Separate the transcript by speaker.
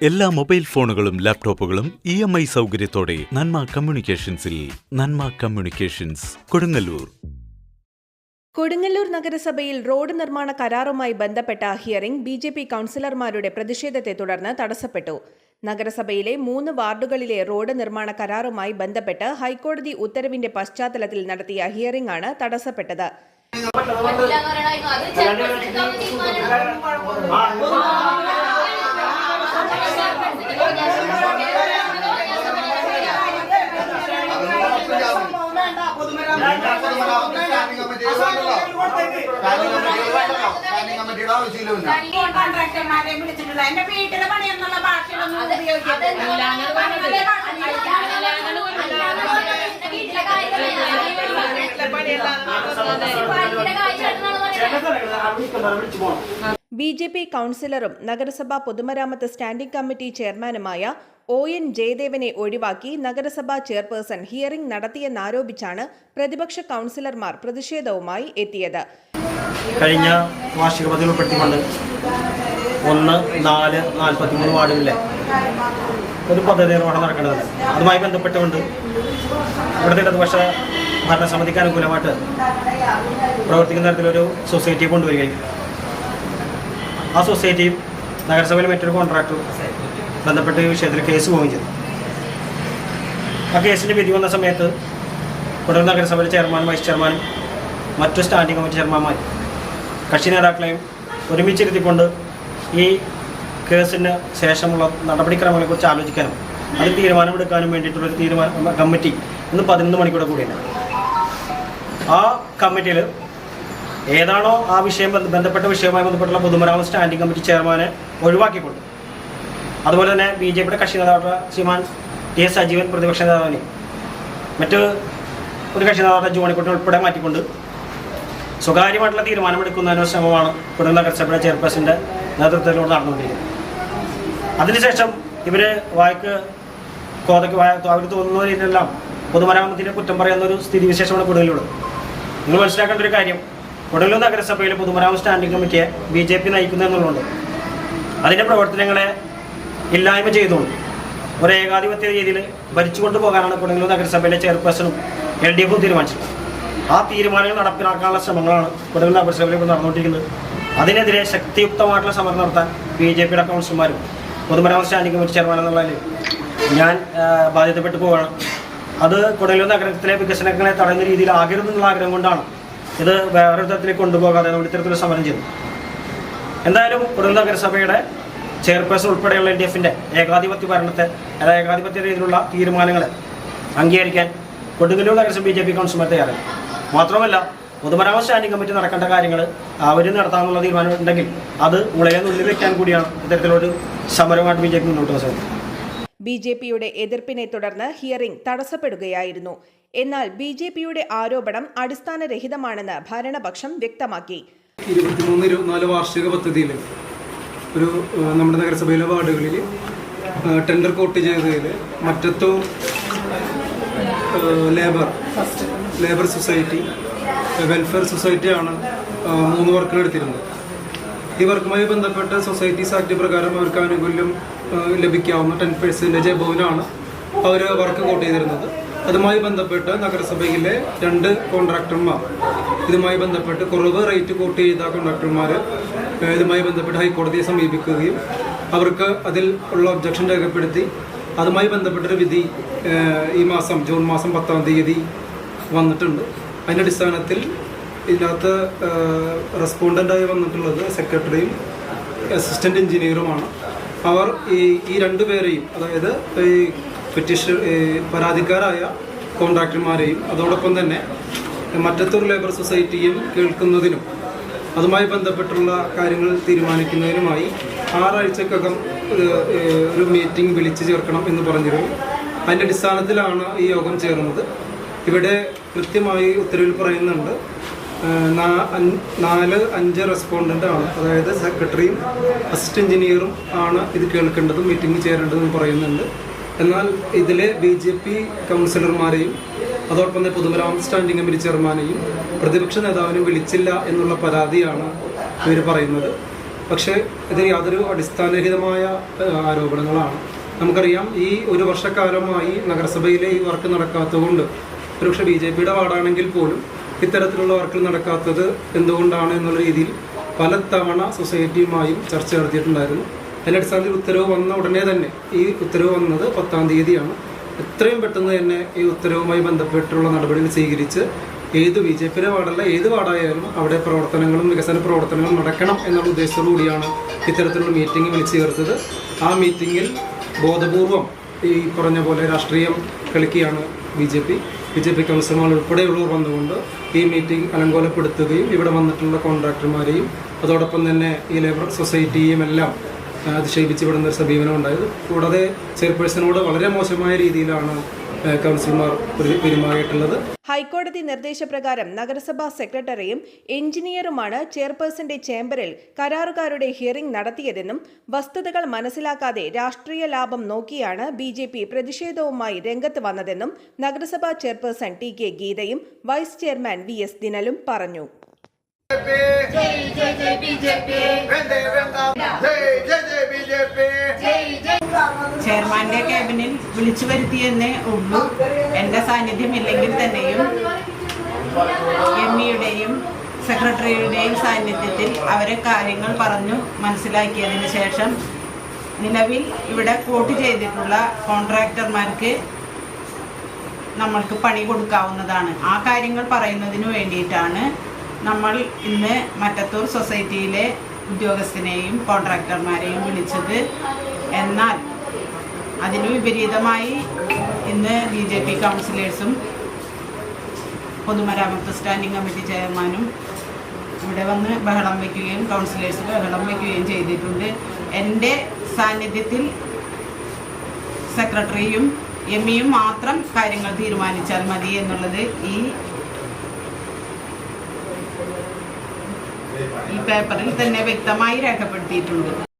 Speaker 1: എല്ലാ മൊബൈൽ ഫോണുകളും ലാപ്ടോപ്പുകളും ഇ എം ഐ സൗകര്യത്തോടെ നന്മ കമ്മ്യൂണിക്കേഷൻസിൽ നന്മ കമ്മ്യൂണിക്കേഷൻസ് കൊടുങ്ങല്ലൂർ
Speaker 2: കൊടുങ്ങല്ലൂർ നഗരസഭയിൽ റോഡ് നിർമ്മാണ കരാറുമായി ബന്ധപ്പെട്ട ഹിയറിംഗ് ബി ജെ പി കൌൺസിലർമാരുടെ പ്രതിഷേധത്തെ തുടർന്ന് തടസ്സപ്പെട്ടു നഗരസഭയിലെ മൂന്ന് വാർഡുകളിലെ റോഡ് നിർമ്മാണ കരാറുമായി ബന്ധപ്പെട്ട് ഹൈക്കോടതി ഉത്തരവിന്റെ പശ്ചാത്തലത്തിൽ നടത്തിയ ഹിയറിംഗ് ആണ് തടസ്സപ്പെട്ടത്
Speaker 3: അത് ചെയർപേഴ്സൺ എടുക്കാവുന്ന തീരുമാനമാണ്.
Speaker 4: കോൺട്രാക്ടർമാരെ വിളിച്ചിട്ടുള്ള എന്റെ വീട്ടിലെ പണി എന്നുള്ള ഭാഷയിലൊന്നും
Speaker 3: അത്
Speaker 2: ബി ജെ പി കൌൺസിലറും നഗരസഭാ പൊതുമരാമത്ത് സ്റ്റാൻഡിംഗ് കമ്മിറ്റി ചെയർമാനുമായ ഒ എൻ ജയദേവനെ ഒഴിവാക്കി നഗരസഭാ ചെയർപേഴ്സൺ ഹിയറിംഗ് നടത്തിയെന്നാരോപിച്ചാണ് പ്രതിപക്ഷ കൗൺസിലർമാർ പ്രതിഷേധവുമായി എത്തിയത്.
Speaker 5: കഴിഞ്ഞ വാർഷിക പതിവ് ഉൾപ്പെടുത്തിക്കൊണ്ട് ഒന്ന് നാല് നാൽപ്പത്തി മൂന്ന് വാർഡുകളിലെ ഒരു പദ്ധതി നിർവഹണം നടക്കേണ്ടതുണ്ട് അതുമായി ബന്ധപ്പെട്ടുകൊണ്ട് ഇവിടുത്തെ ഇടതുപക്ഷ ഭരണസമിതിക്ക് അനുകൂലമായിട്ട് പ്രവർത്തിക്കുന്ന തരത്തിലൊരു സൊസൈറ്റി കൊണ്ടുവരികയും ആ സൊസൈറ്റിയും നഗരസഭയിലെ മറ്റൊരു കോൺട്രാക്ടറും ബന്ധപ്പെട്ട് വിഷയത്തിൽ കേസ് പോവുകയും ചെയ്തു. ആ കേസിന്റെ വിധി വന്ന സമയത്ത് കൊടുങ്ങല്ലൂർ നഗരസഭയിലെ ചെയർമാനും വൈസ് ചെയർമാനും മറ്റു സ്റ്റാൻഡിംഗ് കമ്മിറ്റി ചെയർമാന്മാരും കക്ഷി നേതാക്കളെയും ഒരുമിച്ചിരുത്തിക്കൊണ്ട് ഈ കേസിന് ശേഷമുള്ള നടപടിക്രമങ്ങളെക്കുറിച്ച് ആലോചിക്കാനും അത് തീരുമാനമെടുക്കാനും വേണ്ടിയിട്ടുള്ളൊരു തീരുമാന കമ്മിറ്റി ഇന്ന് പതിനൊന്ന് മണിക്കൂടെ കൂടിയുണ്ട് ആ കമ്മിറ്റിയിൽ ഏതാണോ ആ വിഷയം ബന്ധപ്പെട്ട വിഷയവുമായി ബന്ധപ്പെട്ടുള്ള പൊതുമരാമത്ത് സ്റ്റാൻഡിംഗ് കമ്മിറ്റി ചെയർമാനെ ഒഴിവാക്കിക്കൊണ്ട്. അതുപോലെ തന്നെ ബി ജെ പിയുടെ കക്ഷി നേതാവ് ശ്രീമാൻ ടി എസ് സജീവൻ പ്രതിപക്ഷ നേതാവിനെ മറ്റ് ഒരു കക്ഷി നേതാവ് ജോണിക്കുട്ടി ഉൾപ്പെടെ മാറ്റിക്കൊണ്ട് സ്വകാര്യമായിട്ടുള്ള തീരുമാനമെടുക്കുന്നതിനുള്ള ശ്രമമാണ് കുടുംബ നഗരസഭയുടെ ചെയർപേഴ്സന്റെ നേതൃത്വത്തിലൂടെ നടന്നുകൊണ്ടിരിക്കുന്നത്. അതിനുശേഷം ഇവർ വായ്ക്ക് കോതയ്ക്ക് അവർ തോന്നുന്ന രീതിയിലെല്ലാം പൊതുമരാമത്തിനെ കുറ്റം പറയുന്ന ഒരു സ്ഥിതിവിശേഷമാണ് കൂടുതലുള്ളത് നിങ്ങൾ മനസ്സിലാക്കേണ്ട ഒരു കാര്യം കൊടുങ്ങല്ലൂർ നഗരസഭയിലെ പൊതുമരാമത്ത് സ്റ്റാൻഡിംഗ് കമ്മിറ്റിയെ ബി ജെ പി നയിക്കുന്നു അതിന്റെ പ്രവർത്തനങ്ങളെ ഇല്ലായ്മ ചെയ്തുകൊണ്ട് ഒരു ഏകാധിപത്യ രീതിയിൽ ഭരിച്ചുകൊണ്ട് പോകാനാണ് കൊടുങ്ങല്ലൂർ നഗരസഭയിലെ ചെയർപേഴ്സണും എൽ ഡി എഫും തീരുമാനിച്ചത്. ആ തീരുമാനങ്ങൾ നടപ്പിലാക്കാനുള്ള ശ്രമങ്ങളാണ് കൊടുങ്ങല്ലൂർ നഗരസഭയിൽ ഇപ്പോൾ നടന്നുകൊണ്ടിരിക്കുന്നത്. അതിനെതിരെ ശക്തിയുക്തമായിട്ടുള്ള സമരം നടത്താൻ ബി ജെ പിയുടെ കൗൺസിലർമാരും പൊതുമരാമത്ത് സ്റ്റാൻഡിംഗ് കമ്മിറ്റി ചെയർമാൻ എന്നുള്ളതിൽ ഞാൻ ബാധ്യതപ്പെട്ടു പോവുകയാണ്. അത് കൊടുങ്ങല്ലൂർ നഗരത്തിലെ വികസനങ്ങളെ തടയുന്ന രീതിയിൽ ആകരുതെന്നുള്ള ആഗ്രഹം കൊണ്ടാണ് ഇത് വേറൊരു തരത്തിലേക്ക് കൊണ്ടുപോകാതെ നമ്മൾ ഇത്തരത്തിൽ സമരം ചെയ്തു. എന്തായാലും കൊടുങ്ങല്ലൂർ നഗരസഭയുടെ ചെയർപേഴ്സൺ ഉൾപ്പെടെയുള്ള എൽ ഡി എഫിന്റെ ഏകാധിപത്യ ഭരണത്തെ അതായത് ഏകാധിപത്യ രീതിയിലുള്ള തീരുമാനങ്ങളെ അംഗീകരിക്കാൻ കൊടുങ്ങല്ലൂർ നഗരസഭ ബി ജെ പി കൗൺസിലർ തയ്യാറായി. മാത്രമല്ല പൊതുമരാമത്ത് സ്റ്റാൻഡിംഗ് കമ്മിറ്റി നടക്കേണ്ട കാര്യങ്ങൾ അവർ നടത്താമെന്നുള്ള തീരുമാനം ഉണ്ടെങ്കിൽ അത് ഉളയെ നുള്ളിൽ വെക്കാൻ കൂടിയാണ് ഇത്തരത്തിലൊരു സമരമായിട്ട് ബി ജെ പി മുന്നോട്ട് വച്ചത്
Speaker 2: ബി ജെ പിയുടെ എതിർപ്പിനെ തുടർന്ന് ഹിയറിംഗ് തടസ്സപ്പെടുകയായിരുന്നു. എന്നാൽ ബി ജെ പിയുടെ ആരോപണം അടിസ്ഥാനരഹിതമാണെന്ന് ഭരണപക്ഷം വ്യക്തമാക്കി.
Speaker 6: വാർഷിക പദ്ധതിയിൽ ഒരു നമ്മുടെ നഗരസഭയിലെ വാർഡുകളിൽ ടെൻഡർ കോട്ട് ചെയ്തതിൽ മറ്റത്തും ലേബർ ലേബർ സൊസൈറ്റി വെൽഫെയർ സൊസൈറ്റിയാണ് മൂന്ന് വർക്കുകൾ എടുത്തിരുന്നത്. ഈ വർക്കുമായി ബന്ധപ്പെട്ട് സൊസൈറ്റീസ് ആക്ട് പ്രകാരം അവർക്ക് ആനുകൂല്യം ലഭിക്കാവുന്ന ടെൻ പെർസെന്റേജ് എബോവിനാണ് അവർ വർക്ക് കോട്ട് ചെയ്തിരുന്നത്. അതുമായി ബന്ധപ്പെട്ട് നഗരസഭയിലെ രണ്ട് കോൺട്രാക്ടർമാർ. ഇതുമായി ബന്ധപ്പെട്ട് കുറവ് റേറ്റ് കോട്ട് ചെയ്ത കോൺട്രാക്ടർമാർ ഇതുമായി ബന്ധപ്പെട്ട് ഹൈക്കോടതിയെ സമീപിക്കുകയും അവർക്ക് അതിൽ ഉള്ള ഒബ്ജക്ഷൻ രേഖപ്പെടുത്തി. അതുമായി ബന്ധപ്പെട്ടൊരു വിധി ഈ മാസം ജൂൺ മാസം പത്താം തീയതി വന്നിട്ടുണ്ട്. അതിന്റെ അടിസ്ഥാനത്തിൽ ഇതിനകത്ത് റെസ്പോണ്ടന്റായി വന്നിട്ടുള്ളത് സെക്രട്ടറിയും അസിസ്റ്റന്റ് എഞ്ചിനീയറുമാണ്. അവർ ഈ ഈ രണ്ടുപേരെയും അതായത് ഈ പെറ്റീഷൻ പരാതിക്കാരായ കോൺട്രാക്ടർമാരെയും അതോടൊപ്പം തന്നെ മറ്റത്തൂർ ലേബർ സൊസൈറ്റിയും കേൾക്കുന്നതിനും അതുമായി ബന്ധപ്പെട്ടുള്ള കാര്യങ്ങൾ തീരുമാനിക്കുന്നതിനുമായി ആറാഴ്ചക്കകം ഒരു മീറ്റിംഗ് വിളിച്ചു ചേർക്കണം എന്ന് പറഞ്ഞിരുന്നു. അതിന്റെ അടിസ്ഥാനത്തിലാണ് ഈ യോഗം ചേർന്നത്. ഇവിടെ കൃത്യമായി ഉത്തരവിൽ പറയുന്നുണ്ട് നാല് അഞ്ച് റെസ്പോണ്ടന്റ് ആണ്. അതായത് സെക്രട്ടറിയും അസിസ്റ്റന്റ് എഞ്ചിനീയറും ആണ് ഇത് കേൾക്കേണ്ടതും മീറ്റിംഗ് ചേരേണ്ടതും പറയുന്നുണ്ട്. എന്നാൽ ഇതിലെ ബി ജെ പി കൗൺസിലർമാരെയും അതോടൊപ്പം തന്നെ പൊതുമരാമത്ത് സ്റ്റാൻഡിംഗ് കമ്മിറ്റി ചെയർമാനെയും പ്രതിപക്ഷ നേതാവിനും വിളിച്ചില്ല എന്നുള്ള പരാതിയാണ് ഇവർ പറയുന്നത്. പക്ഷേ ഇത് യാതൊരു അടിസ്ഥാനരഹിതമായ ആരോപണങ്ങളാണ്. നമുക്കറിയാം ഈ ഒരു വർഷക്കാലമായി നഗരസഭയിലെ ഈ വർക്ക് നടക്കാത്തതുകൊണ്ട് ഒരുപക്ഷെ ബി ജെ പിയുടെ വാർഡാണെങ്കിൽ പോലും ഇത്തരത്തിലുള്ള വർക്ക് നടക്കാത്തത് എന്തുകൊണ്ടാണ് എന്നുള്ള രീതിയിൽ പലതവണ സൊസൈറ്റിയുമായും ചർച്ച നടത്തിയിട്ടുണ്ടായിരുന്നു. അതിന്റെ അടിസ്ഥാനത്തിൽ ഉത്തരവ് വന്ന ഉടനെ തന്നെ ഈ ഉത്തരവ് വന്നത് പത്താം തീയതിയാണ്. എത്രയും പെട്ടെന്ന് തന്നെ ഈ ഉത്തരവുമായി ബന്ധപ്പെട്ടുള്ള നടപടികൾ സ്വീകരിച്ച് ഏത് ബി ജെ പിയുടെ വാർഡല്ല ഏത് വാർഡായാലും അവിടെ പ്രവർത്തനങ്ങളും വികസന പ്രവർത്തനങ്ങളും നടക്കണം എന്നുള്ള ഉദ്ദേശത്തോടു കൂടിയാണ് ഇത്തരത്തിലുള്ള മീറ്റിംഗ് വിളിച്ചു ചേർത്തത്. ആ മീറ്റിങ്ങിൽ ബോധപൂർവം ഈ പറഞ്ഞ പോലെ രാഷ്ട്രീയം കളിക്കുകയാണ് B J P. B J P കൗൺസിലർമാർ ഉൾപ്പെടെയുള്ളവർ വന്നുകൊണ്ട് ഈ മീറ്റിംഗ് അലങ്കോലപ്പെടുത്തുകയും ഇവിടെ വന്നിട്ടുള്ള കോൺട്രാക്ടർമാരെയും അതോടൊപ്പം തന്നെ ഈ ലേബർ സൊസൈറ്റിയും എല്ലാം അധിക്ഷേപിച്ച് വിടുന്ന ഒരു സമീപനം ഉണ്ടായത്. കൂടാതെ ചെയർപേഴ്സണോട് വളരെ മോശമായ രീതിയിലാണ് ആ, കൗൺസിലർമാർ പെരുമാറിയിട്ടുള്ളത്.
Speaker 2: ഹൈക്കോടതി നിർദ്ദേശപ്രകാരം നഗരസഭാ സെക്രട്ടറിയും എഞ്ചിനീയറുമാണ് ചെയർപേഴ്സന്റെ ചേംബറിൽ കരാറുകാരുടെ ഹിയറിംഗ് നടത്തിയതെന്നും വസ്തുതകൾ മനസ്സിലാക്കാതെ രാഷ്ട്രീയ ലാഭം നോക്കിയാണ് ബി ജെ പി പ്രതിഷേധവുമായി രംഗത്ത് വന്നതെന്നും നഗരസഭാ ചെയർപേഴ്സൺ ടി കെ ഗീതയും വൈസ് ചെയർമാൻ വി എസ് ദിനലും പറഞ്ഞു.
Speaker 4: ചെയർമാന്റെ ക്യാബിനിൽ വിളിച്ചു വരുത്തിയെന്നേ ഉള്ളൂ. എന്റെ സാന്നിധ്യമില്ലെങ്കിൽ തന്നെയും എം ഇയുടെയും സെക്രട്ടറിയുടെയും സാന്നിധ്യത്തിൽ അവരെ കാര്യങ്ങൾ പറഞ്ഞു മനസ്സിലാക്കിയതിന് ശേഷം നിലവിൽ ഇവിടെ കോട്ട് ചെയ്തിട്ടുള്ള കോൺട്രാക്ടർമാർക്ക് നമ്മൾക്ക് പണി കൊടുക്കാവുന്നതാണ്. ആ കാര്യങ്ങൾ പറയുന്നതിന് വേണ്ടിയിട്ടാണ് നമ്മൾ ഇന്ന് മറ്റത്തൂർ സൊസൈറ്റിയിലെ ഉദ്യോഗസ്ഥനെയും കോൺട്രാക്ടർമാരെയും വിളിച്ചത്. എന്നാൽ അതിന് വിപരീതമായി ഇന്ന് ബി ജെ പി കൗൺസിലേഴ്സും പൊതുമരാമത്ത് സ്റ്റാൻഡിംഗ് കമ്മിറ്റി ചെയർമാനും ഇവിടെ വന്ന് ബഹളം വയ്ക്കുകയും കൗൺസിലേഴ്സ് ബഹളം വയ്ക്കുകയും ചെയ്തിട്ടുണ്ട്. എന്റെ സാന്നിധ്യത്തിൽ സെക്രട്ടറിയും എം ഇയും മാത്രം കാര്യങ്ങൾ തീരുമാനിച്ചാൽ മതി എന്നുള്ളത് ഈ ഈ പേപ്പറിൽ തന്നെ വ്യക്തമായി രേഖപ്പെടുത്തിയിട്ടുണ്ട്.